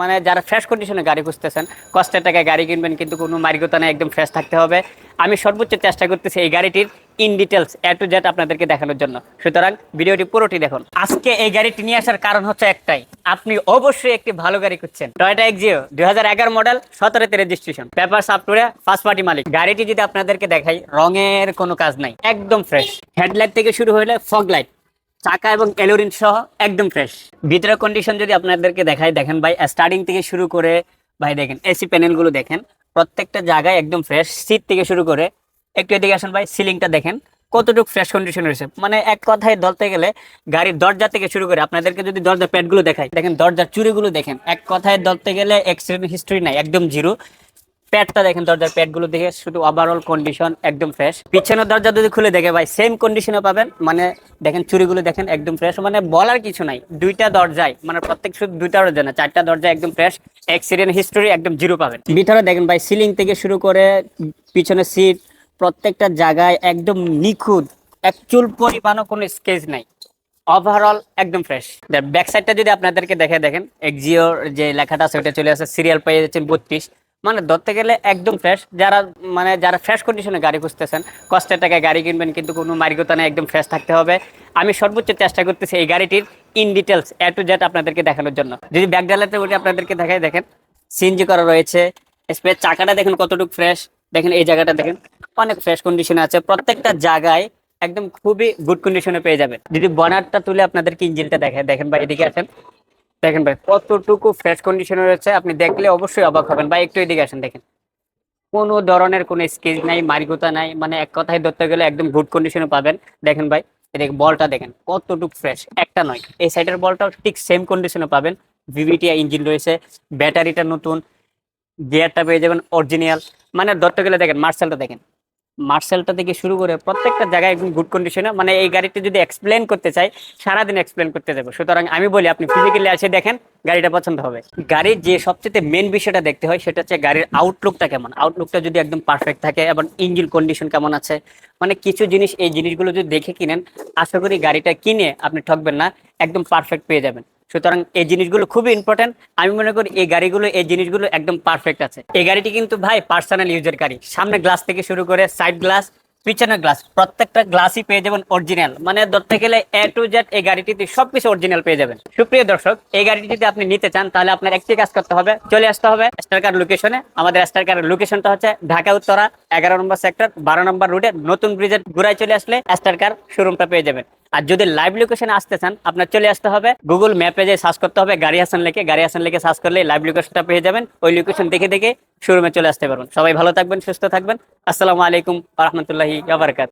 মানে যারা ফ্রেশ কন্ডিশনে গাড়ি খুঁজতেছেন কষ্টের টাকায় গাড়ি কিনবেন কিন্তু কোনো মারিগতা নেই, একদম ফ্রেশ থাকতে হবে। আমি সর্বোচ্চ চেষ্টা করতেছি এই গাড়িটির in details A to Z আপনাদেরকে দেখানোর জন্য। সুতরাং ভিডিওটি পুরোটি দেখুন। আজকে এই গাড়িটি নিয়ে আসার কারণ হচ্ছে একটাই, আপনি অবশ্যই একটি ভালো গাড়ি খুঁজছেন। টয়টা এক্সিও দুই হাজার এগারো মডেল সতেরোতে রেজিস্ট্রেশন পেপার সাপটুরে ফার্স্ট পার্টি মালিক। গাড়িটি যদি আপনাদেরকে দেখাই, রঙের কোনো কাজ নাই, একদম ফ্রেশ হেডলাইট থেকে শুরু হলে ফগ লাইট চাকা এবং এলোরিন সহ একদম ফ্রেশ ভিতরের কন্ডিশন যদি আপনাদেরকে দেখাই, দেখেন ভাই স্টার্টিং থেকে শুরু করে, ভাই দেখেন এসি প্যানেলগুলো দেখেন, প্রত্যেকটা জায়গায় একদম ফ্রেশ সিট থেকে শুরু করে, একটু এদিকে আসেন ভাই সিলিংটা দেখেন, কতটুকু ফ্রেশ কন্ডিশন রয়েছে। মানে এক কথায় ধরতে গেলে গাড়ির দরজা থেকে শুরু করে, আপনাদেরকে যদি দরজা প্যাডগুলো দেখাই, দেখেন দরজার চুরিগুলো দেখেন, এক কথায় ধরতে গেলে অ্যাক্সিডেন্ট হিস্ট্রি নাই, একদম জিরো প্যাডটা দেখেন, দরজার প্যাডগুলো দেখে শুধু ওভারঅল কন্ডিশন একদম ফ্রেশ পিছনের দরজা যদি খুলে দেখে ভাই সেম কন্ডিশনে পাবেন। মানে দেখেন চুরিগুলো দেখেন একদম ফ্রেশ মানে বলার কিছু নাই, দুইটা দরজায় মানে প্রত্যেক শুধু দুইটা দরজা না, চারটা দরজা একদম ফ্রেশ অ্যাক্সিডেন্ট হিস্টোরি একদম জিরো পাবেন। ভিতরে দেখেন ভাই সিলিং থেকে শুরু করে পিছনে সিট প্রত্যেকটা জায়গায় একদম নিখুঁত, এক চুল পরিমাণও কোনো স্কেচ নাই। ওভারঅল একদম ফ্রেশ ব্যাক সাইডটা যদি আপনাদেরকে দেখে দেখেন এক্সিওর যে লেখাটা আছে, ওটা চলে আসে সিরিয়াল পেয়ে যাচ্ছেন বত্রিশ। মানে ধরতে গেলে একদম ফ্রেশ যারা মানে যারা ফ্রেশ কন্ডিশনে গাড়ি খুঁজতেছেন, কষ্টের টাকায় গাড়ি কিনবেন, কিন্তু কোনো মারিগতা নেই, একদম ফ্রেশ থাকতে হবে। আমি সর্বোচ্চ চেষ্টা করতেছি এই গাড়িটির in details A to Z আপনাদেরকে দেখানোর জন্য। যদি ব্যাক ডালাতে উঠে আপনাদেরকে দেখাই, দেখেন সিএনজি করা রয়েছে। স্পেস চাকাটা দেখেন কতটুকু ফ্রেশ দেখেন, এই জায়গাটা দেখেন, অনেক ফ্রেশ কন্ডিশনে আছে। প্রত্যেকটা জায়গায় একদম খুবই গুড কন্ডিশনে পেয়ে যাবেন। যদি বনারটা তুলে আপনাদেরকে ইঞ্জিনটা দেখে দেখেন ভাই, এদিকে আসেন। দেখেন ভাই, কতটুকু ফ্রেশ কন্ডিশনে রয়েছে, আপনি দেখলে অবশ্যই অবাক হবেন। ভাই, একটু এদিকে আসেন, দেখেন। কোনো ধরনের কোনো স্কেচ নাই মারিগোতা নাই মানে এক কথায় ধরতে গেলে একদম গুড কন্ডিশনে পাবেন। দেখেন ভাই এদিকে বলটা দেখেন, কতটুকু ফ্রেশ একটা নয়। এই সাইডের বলটাও ঠিক সেম কন্ডিশনে পাবেন। ভিভিটি ইঞ্জিন রয়েছে ব্যাটারিটা নতুন গিয়ারটা পেয়ে যাবেন অরিজিনাল মানে ধরতে গেলে দেখেন মার্শালটা দেখেন। মার্শালটা থেকে শুরু করে প্রত্যেকটা জায়গায় একদম গুড কন্ডিশনে মানে এই গাড়িটি যদি এক্সপ্লেন করতে চাই, সারাদিন এক্সপ্লেন করতে যাব। সুতরাং আমি বলি, আপনি ফিজিক্যালি এসে দেখেন, গাড়িটা পছন্দ হবে। গাড়ির যে সবচেয়ে মেন বিষয়টা দেখতে হয়, সেটা হচ্ছে গাড়ির আউটলুকটা কেমন? আউটলুকটা যদি একদম পারফেক্ট থাকে, এবং ইঞ্জিন কন্ডিশন কেমন আছে? মানে কিছু জিনিস, এই জিনিসগুলো যদি দেখে কিনেন, আশা করি গাড়িটা কিনে আপনি ঠকবেন না, একদম পারফেক্ট পেয়ে যাবেন। সুতরাং এই জিনিসগুলো খুবই ইম্পর্টেন্ট আমি মনে করি এই গাড়িগুলো, এই জিনিসগুলো একদম পারফেক্ট আছে। এই গাড়িটি কিন্তু ভাই পার্সোনাল ইউজের গাড়ি। সামনে গ্লাস থেকে শুরু করে সাইড গ্লাস পিছনের গ্লাস প্রত্যেকটা গ্লাসই পেয়ে যাবেন অরিজিনাল মানে ধরতে গেলে এ টু জেড এই গাড়িটিতে সবকিছু অরিজিনাল পেয়ে যাবেন। সুপ্রিয় দর্শক, এই গাড়িটি যদি আপনি নিতে চান, তাহলে আপনার একটি কাজ করতে হবে, চলে আসতে হবে স্টারকার লোকেশনে আমাদের স্টারকারের লোকেশনটা হচ্ছে ঢাকা, উত্তরা, এগারো নম্বর সেক্টর বারো নম্বর রুটে নতুন ব্রিজের ঘুরায় চলে আসলে স্টারকার শোরুমটা পেয়ে যাবেন। আর যদি লাইভ লোকেশনে আসতে চান, আপনার চলে আসতে হবে গুগল ম্যাপে যে সার্চ করতে হবে গাড়ি হাসান লেখে গাড়ি হাসান লেখে সার্চ করলে লাইভ লোকেশনটা পেয়ে যাবেন। ওই লোকেশন দেখে দেখে শোরুমে চলে আসতে পারবেন। সবাই ভালো থাকবেন, সুস্থ থাকবেন। আসসালামু আলাইকুম রহমতুল্লাহি আবরকাত